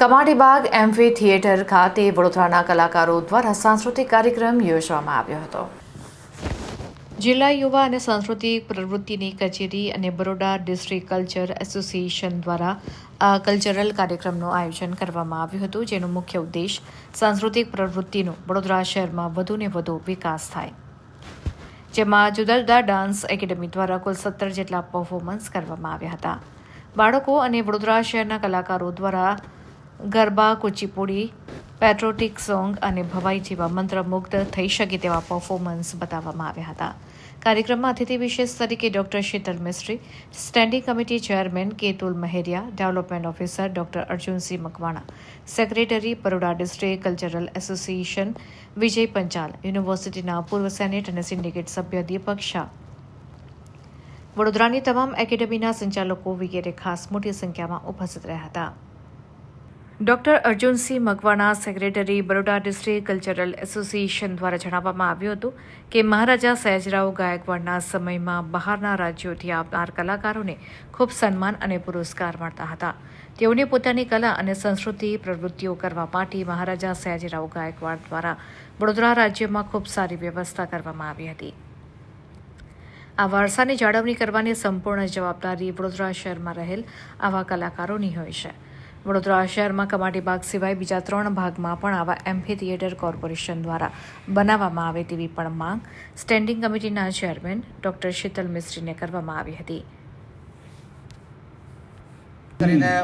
Kamati Baug એમ્ફી theatre ખાતે વડોદરાના કલાકારો દ્વારા સાંસ્કૃતિક કાર્યક્રમ યોજવામાં આવ્યો હતો. જિલ્લા યુવા અને સાંસ્કૃતિક પ્રવૃત્તિની કચેરી અને બરોડા ડિસ્ટ્રિક્ટ કલ્ચર એસોસિએશન દ્વારા આ કલ્ચરલ કાર્યક્રમનું આયોજન કરવામાં આવ્યું હતું, જેનો મુખ્ય ઉદ્દેશ સાંસ્કૃતિક પ્રવૃત્તિનો વડોદરા શહેરમાં વધુને વધુ વિકાસ થાય. જેમાં જુદા જુદા ડાન્સ એકેડમી દ્વારા કુલ સત્તર જેટલા પરફોર્મન્સ કરવામાં આવ્યા હતા. બાળકો અને વડોદરા શહેરના કલાકારો દ્વારા ગરબા, કુચીપુડી પેટ્રોટિક સોંગ અને ભવાઈ જેવા મંત્રમુગ્ધ થઈ શકે તેવા પરફોર્મન્સ બતાવવામાં આવ્યા હતા. કાર્યક્રમમાં અતિથિ વિશેષ તરીકે doctor Sheetal Mistry standing committee chairman Ketul Maheriya development officer doctor Arjunsinh Makwana secretary Baroda district cultural association Vijay Panchal યુનિવર્સિટીના પૂર્વ સેનેટ અને સિન્ડિકેટ સભ્ય દીપક શાહ. વડોદરાની તમામ એકેડેમીના સંચાલકો વગેરે ખાસ મોટી સંખ્યામાં ઉપસ્થિત રહ્યા હતા. Doctor Arjunsinh Makwana, secretary Baroda district cultural association દ્વારા જણાવવામાં આવ્યું હતું કે મહારાજા સયાજરાવ ગાયકવાડના સમયમાં બહારના રાજ્યોથી આવનાર કલાકારોને ખૂબ સન્માન અને પુરસ્કાર મળતા હતા. તેઓને પોતાની કલા અને સંસ્કૃતિ, પ્રવૃત્તિઓ કરવા માટે મહારાજા સયાજીરાવ ગાયકવાડ દ્વારા વડોદરા રાજ્યમાં ખૂબ સારી વ્યવસ્થા કરવામાં આવી હતી. આ વારસાની જાળવણી કરવાની સંપૂર્ણ જવાબદારી વડોદરા શહેરમાં રહેલ આવા કલાકારોની હોય છે. વડોદરા શહેરમાં કમાટી બાગ સિવાય બીજા ત્રણ ભાગમાં પણ આવા એમ્ફી થિયેટર કોર્પોરેશન દ્વારા બનાવવામાં આવે તેવી પણ માંગ સ્ટેન્ડિંગ કમિટીના ચેરમેન ડોક્ટર શીતલ મિસ્ત્રીને કરવામાં આવી હતી.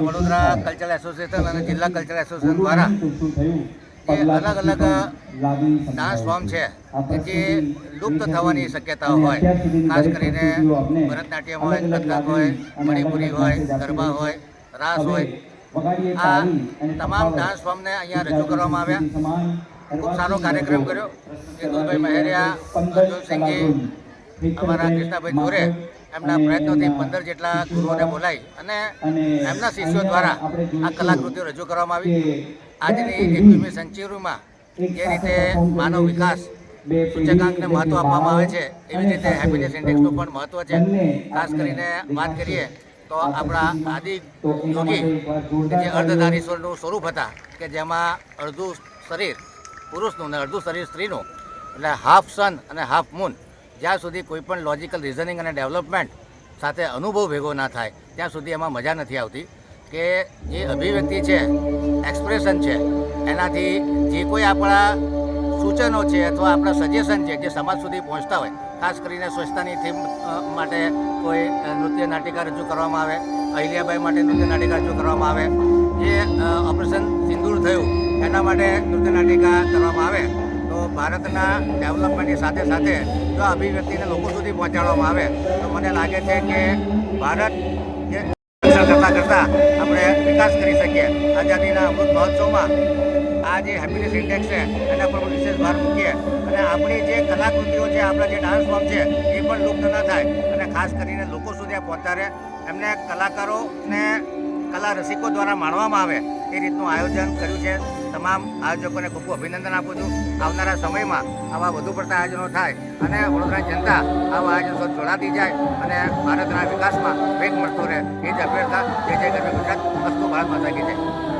વડોદરા કલ્ચરલ એસોસિએશન અને જિલ્લા કલ્ચરલ એસોસિએશન દ્વારા એ અલગ અલગ ડાન્સ ફોર્મ છે જે લુપ્ત થવાની શક્યતાઓ હોય. ખાસ કરીને ભરતનાટ્યમ હોય, કથક હોય, મણિપુરી હોય, ગરબા હોય, રાસ હોય આ તમામ ડાન્સ ફોર્મને અહીંયા રજૂ કરવામાં આવ્યા. ખૂબ સારો કાર્યક્રમ કર્યો. જીતુભાઈ મહેરિયા અર્જુનસિંહજી અમારા કૃષ્ણાભાઈ જોરે એમના પ્રયત્નોથી પંદર જેટલા ગુરુઓને બોલાવી અને એમના શિષ્યો દ્વારા આ કલાકૃતિઓ રજૂ કરવામાં આવી. આજની એકવીસમી સેન્ચુરીમાં જે રીતે માનવ વિકાસ સૂચકાંકને મહત્વ આપવામાં આવે છે એવી રીતે હેપીનેસ ઇન્ડેક્સનું પણ મહત્વ છે. ખાસ કરીને વાત કરીએ તો આપણા આદિ યોગી જે અર્ધધારીશ્વરનું સ્વરૂપ હતા, કે જેમાં અડધું શરીર પુરુષનું અને અડધું શરીર સ્ત્રીનું, એટલે હાફ સન અને હાફ મૂન જ્યાં સુધી કોઈ પણ લોજિકલ રિઝનિંગ અને ડેવલપમેન્ટ સાથે અનુભવ ભેગો ના થાય, ત્યાં સુધી એમાં મજા નથી આવતી. કે જે અભિવ્યક્તિ છે એક્સપ્રેશન છે, એનાથી જે કોઈ આપણા સૂચનો છે અથવા આપણા સજેશન છે જે સમાજ સુધી પહોંચતા હોય. ખાસ કરીને સ્વચ્છતાની થીમ માટે કોઈ નૃત્ય નાટિકા રજૂ કરવામાં આવે, અહિલ્યાબાઈ માટે નૃત્ય નાટિકા રજૂ કરવામાં આવે, જે ઓપરેશન સિંદૂર થયું, એના માટે નૃત્ય નાટિકા કરવામાં આવે, તો ભારતના ડેવલપમેન્ટની સાથે સાથે જો અભિવ્યક્તિને લોકો સુધી પહોંચાડવામાં આવે, તો મને લાગે છે કે ભારત કરતાં કરતાં આપણે વિકાસ કરી શકીએ. આઝાદીના અમૃત મહોત્સવમાં આ જે હેપીનેસ ઇન્ડેક્સ છે, એના પર વિશેષ ભાર મૂકીએ. અને આપણી જે કલાકૃતિઓ છે, આપણા જે ડાન્સ ફોર્મ છે, એ પણ લુપ્ત ન થાય. અને ખાસ કરીને લોકો સુધી પહોંચાડે એમને કલાકારોને કલા રસિકો દ્વારા માણવામાં આવે, એ રીતનું આયોજન કર્યું છે. તમામ આયોજકોને ખૂબ અભિનંદન આપું છું. આવનારા સમયમાં આવા વધુ પડતા આયોજનો થાય અને વડોદરા જનતા આવા આયોજનો જોડાતી જાય અને ભારતના વિકાસમાં વેગ મળતો રહે. એ જ અભ્યર્થા જે જય ગરબી ગુજરાત. વસ્તુ ભારત માતા કી જય.